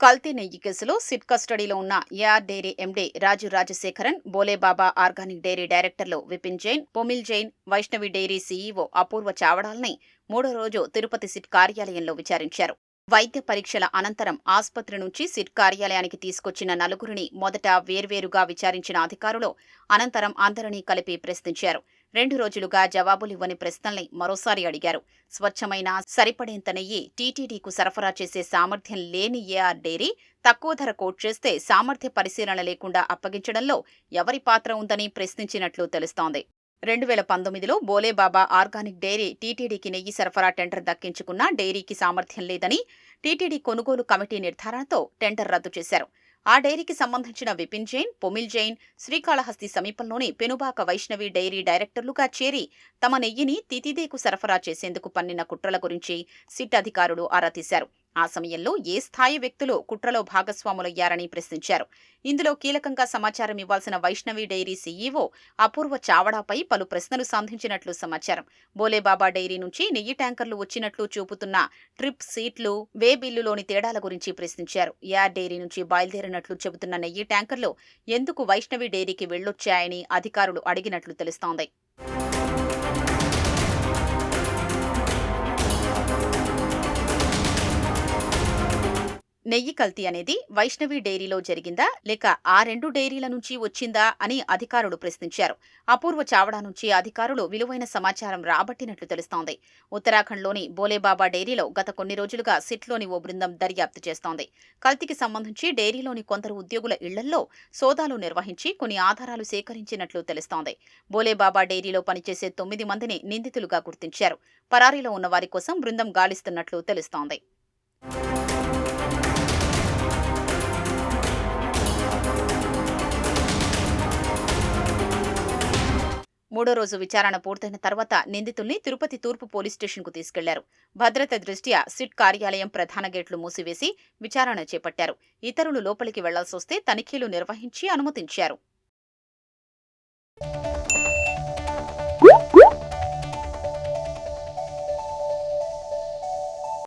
కల్తీ నెయ్యి కేసులో సిట్ కస్టడీలో ఉన్న AR dairy MD Raju Rajasekharan Bhole Baba organic dairy డైరెక్టర్లు విపిన్ జైన్ పొమిల్ జైన్ వైష్ణవి డైరీ సీఈఓ అపూర్వ చావడాల్ని మూడో రోజు తిరుపతి సిట్ కార్యాలయంలో విచారించారు. వైద్య పరీక్షల అనంతరం ఆసుపత్రి నుంచి సిట్ కార్యాలయానికి తీసుకొచ్చిన నలుగురిని మొదట వేర్వేరుగా విచారించిన అధికారులు అనంతరం అందరినీ కలిపి ప్రశ్నించారు. రెండు రోజులుగా జవాబులివ్వని ప్రశ్నల్ని మరోసారి అడిగారు. స్వచ్ఛమైన సరిపడేంత నెయ్యి టీటీడీకు సరఫరా చేసే సామర్థ్యం లేని ఏఆర్ డైరీ తక్కువ ధర కోట్ చేస్తే సామర్థ్య పరిశీలన లేకుండా అప్పగించడంలో ఎవరి పాత్ర ఉందని ప్రశ్నించినట్లు తెలుస్తోంది. రెండు వేల పంతొమ్మిదిలో బోలేబాబా ఆర్గానిక్ డైరీ టీటీడీకి నెయ్యి సరఫరా టెండర్ దక్కించుకున్న డైరీకి సామర్థ్యం లేదని టీటీడీ కొనుగోలు కమిటీ నిర్ధారణతో టెండర్ రద్దు చేశారు. ఆ డైరీకి సంబంధించిన విపిన్ జైన్ పొమిల్ జైన్ శ్రీకాళహస్తి సమీపంలోని పెనుబాక వైష్ణవి డైరీ డైరెక్టర్లుగా చేరి తమ నెయ్యిని తితిదేకు సరఫరా చేసేందుకు పన్నిన కుట్రల గురించి సిట్ అధికారులు ఆరా తీశారు. ఆ సమయంలో ఏ స్థాయి వ్యక్తులు కుట్రలో భాగస్వాములయ్యారని ప్రశ్నించారు. ఇందులో కీలకంగా సమాచారం ఇవ్వాల్సిన వైష్ణవి డైరీ సీఈఓ అపూర్వ చావడాపై పలు ప్రశ్నలు సంధించినట్లు సమాచారం. బోలేబాబా డైరీ నుంచి నెయ్యి ట్యాంకర్లు వచ్చినట్లు చూపుతున్న ట్రిప్ సీట్లు వే బిల్లులోని తేడాల గురించి ప్రశ్నించారు. యార్ డైరీ నుంచి బయలుదేరినట్లు చెబుతున్న నెయ్యి ట్యాంకర్లు ఎందుకు వైష్ణవి డైరీకి వెళ్ళొచ్చాయని అధికారులు అడిగినట్లు తెలుస్తోంది. నెయ్యి కల్తీ అనేది వైష్ణవి డైరీలో జరిగిందా? లేక ఆ రెండు డైరీల నుంచి వచ్చిందా? అని అధికారులు ప్రశ్నించారు. అపూర్వ చావడా నుంచి అధికారులు విలువైన సమాచారం రాబట్టినట్లు తెలుస్తోంది. ఉత్తరాఖండ్లోని బోలేబాబా డైరీలో గత కొన్ని రోజులుగా సిట్లోని ఓ బృందం దర్యాప్తు చేస్తోంది. కల్తీకి సంబంధించి డైరీలోని కొందరు ఉద్యోగుల ఇళ్ళల్లో సోదాలు నిర్వహించి కొన్ని ఆధారాలు సేకరించినట్లు తెలుస్తోంది. బోలేబాబా డైరీలో పనిచేసే తొమ్మిది మందిని నిందితులుగా గుర్తించారు. పరారీలో ఉన్న వారి కోసం బృందం గాలిస్తున్నట్లు తెలుస్తోంది. మూడో రోజు విచారణ పూర్తయిన తర్వాత నిందితుల్ని తిరుపతి తూర్పు పోలీస్ స్టేషన్కు తీసుకెళ్ళారు. భద్రత దృష్ట్యా సిట్ కార్యాలయం ప్రధాన గేట్లు మూసివేసి విచారణ చేపట్టారు. ఇతరులు లోపలికి వెళ్ళాల్సొస్తే తనిఖీలు నిర్వహించి అనుమతించారు.